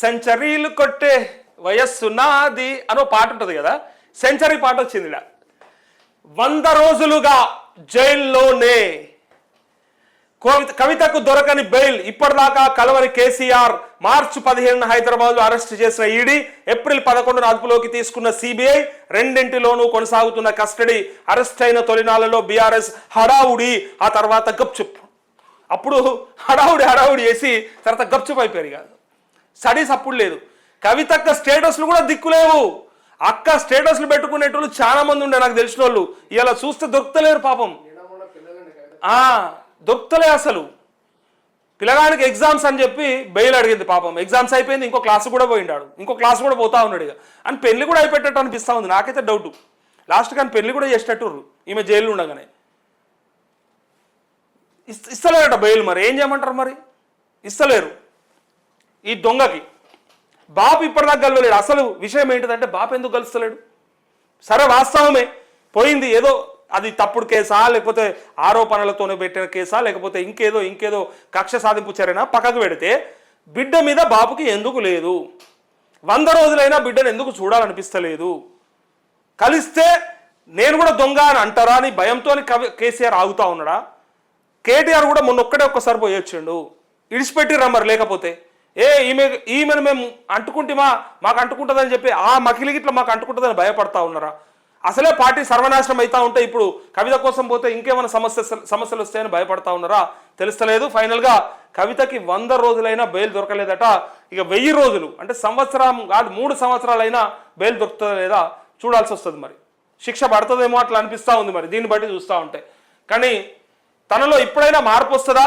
సెంచరీలు కొట్టే వయస్సు నాది అనో పాట ఉంటుంది కదా సెంచరీ పాట వచ్చింది ఇలా వంద రోజులుగా జైల్లోనే. కవిత కవితకు దొరకని బెయిల్ ఇప్పటిదాకా కలవరి కేసీఆర్ మార్చి పదిహేను హైదరాబాద్ అరెస్ట్ చేసిన ఈడీ ఏప్రిల్ పదకొండున అదుపులోకి తీసుకున్న సిబిఐ రెండింటిలోనూ కొనసాగుతున్న కస్టడీ అరెస్ట్ అయిన తొలినాళ్ళలో బీఆర్ఎస్ హడావుడి ఆ తర్వాత గప్చుప్. అప్పుడు హడావుడి హడావుడి చేసి తర్వాత గప్చుప్ అయిపోయారు కాదు స్టడీస్ అప్పుడు లేదు. కవితక్క స్టేటస్లు కూడా దిక్కులేవు. అక్క స్టేటస్లు పెట్టుకునేటోళ్ళు చాలా మంది ఉండే నాకు తెలిసిన వాళ్ళు ఇలా చూస్తే దొరుకుతలేరు పాపం. ఆ, దొరుకుతలే అసలు. పిల్లగానికి ఎగ్జామ్స్ అని చెప్పి బెయిల్ అడిగింది పాపం. ఎగ్జామ్స్ అయిపోయింది ఇంకో క్లాస్ కూడా పోయిండాడు. ఇంకో క్లాస్ కూడా పోతా ఉన్నాడు ఇక. అని పెళ్ళి కూడా అయిపెట్టట్టు అనిపిస్తా ఉంది. నాకైతే డౌట్. లాస్ట్ కానీ పెళ్ళి కూడా చేసేటట్టు ఈమె జైలు ఉండగానే. ఇస్త- ఇస్తలేరట బెయిల్ మరి. ఏం చేయమంటారు మరి? ఇస్తలేరు. ఈ దొంగకి. బాపు ఇప్పటిదాకా కలవలేడు. అసలు విషయం ఏంటిదంటే బాపు ఎందుకు కలుస్తలేడు? సరే వాస్తవమే. పోయింది ఏదో అది తప్పుడు కేసా లేకపోతే ఆరోపణలతోనే పెట్టిన కేసా లేకపోతే ఇంకేదో ఇంకేదో కక్ష సాధింపు చర్యనా? పక్కకు పెడితే బిడ్డ మీద బాపుకి ఎందుకు లేదు? వంద రోజులైనా బిడ్డను ఎందుకు చూడాలనిపిస్తలేదు? కలిస్తే నేను కూడా దొంగ అని అంటారా? అని భయంతో కవి కేసీఆర్ ఆగుతా ఉన్నాడా? కేటీఆర్ కూడా మొన్న ఒక్కడే ఒక్కసారి పోయొచ్చిండు ఇడిచిపెట్టిర్రా మరి లేకపోతే? ఏ ఈమె ఈమెను మేము అంటుకుంటేమా? మాకు అంటుకుంటుందని చెప్పి ఆ మకిలి గిట్ల మాకు అంటుకుంటుందని భయపడతా ఉన్నారా? అసలే పార్టీ సర్వనాశనం అవుతా ఉంటే ఇప్పుడు కవిత కోసం పోతే ఇంకేమైనా సమస్య సమస్యలు వస్తాయని భయపడతా ఉన్నారా? తెలుస్తలేదు. ఫైనల్గా కవితకి వంద రోజులైనా బెయిల్ దొరకలేదట. ఇక వెయ్యి రోజులు అంటే సంవత్సరం కాదు మూడు సంవత్సరాలైనా బెయిల్ దొరుకుతుందా లేదా చూడాల్సి వస్తుంది మరి. శిక్ష పడుతుందేమో అట్లా అనిపిస్తూ ఉంది మరి. దీన్ని బట్టి చూస్తూ ఉంటే. కానీ తనలో ఇప్పుడైనా మార్పు వస్తుందా?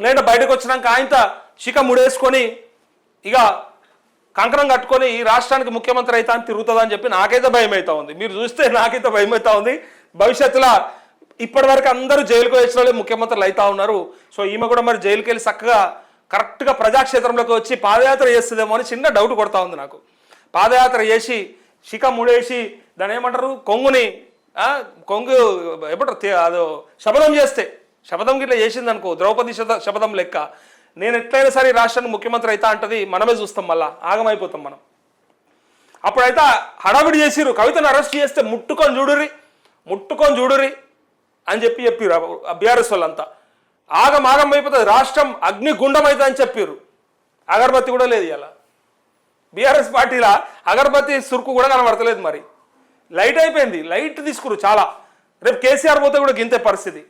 లేదా బయటకు వచ్చినాక ఆయనతో చిక ముడేసుకొని ఇక కంకణం కట్టుకొని ఈ రాష్ట్రానికి ముఖ్యమంత్రి అవుతా అని తిరుగుతుందని అని చెప్పి నాకైతే భయం అవుతా ఉంది. మీరు చూస్తే నాకైతే భయం అవుతా ఉంది. భవిష్యత్తులో ఇప్పటివరకు అందరూ జైలుకు వచ్చిన వాళ్ళే ముఖ్యమంత్రులు అవుతా ఉన్నారు. సో ఈమె కూడా మరి జైలుకి వెళ్ళి చక్కగా కరెక్ట్గా ప్రజాక్షేత్రంలోకి వచ్చి పాదయాత్ర చేస్తుందేమో అని చిన్న డౌట్ కొడతా ఉంది నాకు. పాదయాత్ర చేసి శిఖ ముడేసి దాని ఏమంటారు? కొంగుని కొంగు ఎప్పుడు అదో శపథం చేస్తే శపథం గిట్లా చేసింది అనుకో ద్రౌపది శత- శపథం లెక్క. నేను ఎట్లయినా సరే రాష్ట్రానికి ముఖ్యమంత్రి అవుతా అంటది మనమే చూస్తాం మళ్ళా ఆగమైపోతాం మనం. అప్పుడైతే హడావిడి చేసిరు కవితను అరెస్ట్ చేస్తే ముట్టుకొని చూడురి ముట్టుకొని చూడురి అని చెప్పి చెప్పారు బీఆర్ఎస్ వాళ్ళంతా. ఆగం ఆగం అయిపోతుంది రాష్ట్రం అగ్నిగుండం అవుతుంది అని చెప్పిర్రు. అగరబత్తి కూడా లేదు ఇలా బీఆర్ఎస్ పార్టీలా అగరబత్తి సురుకు కూడా కనబడతలేదు మరి. లైట్ అయిపోయింది లైట్ తీసుకురు చాలా. రేపు కేసీఆర్ పోతే కూడా గింతే పరిస్థితి.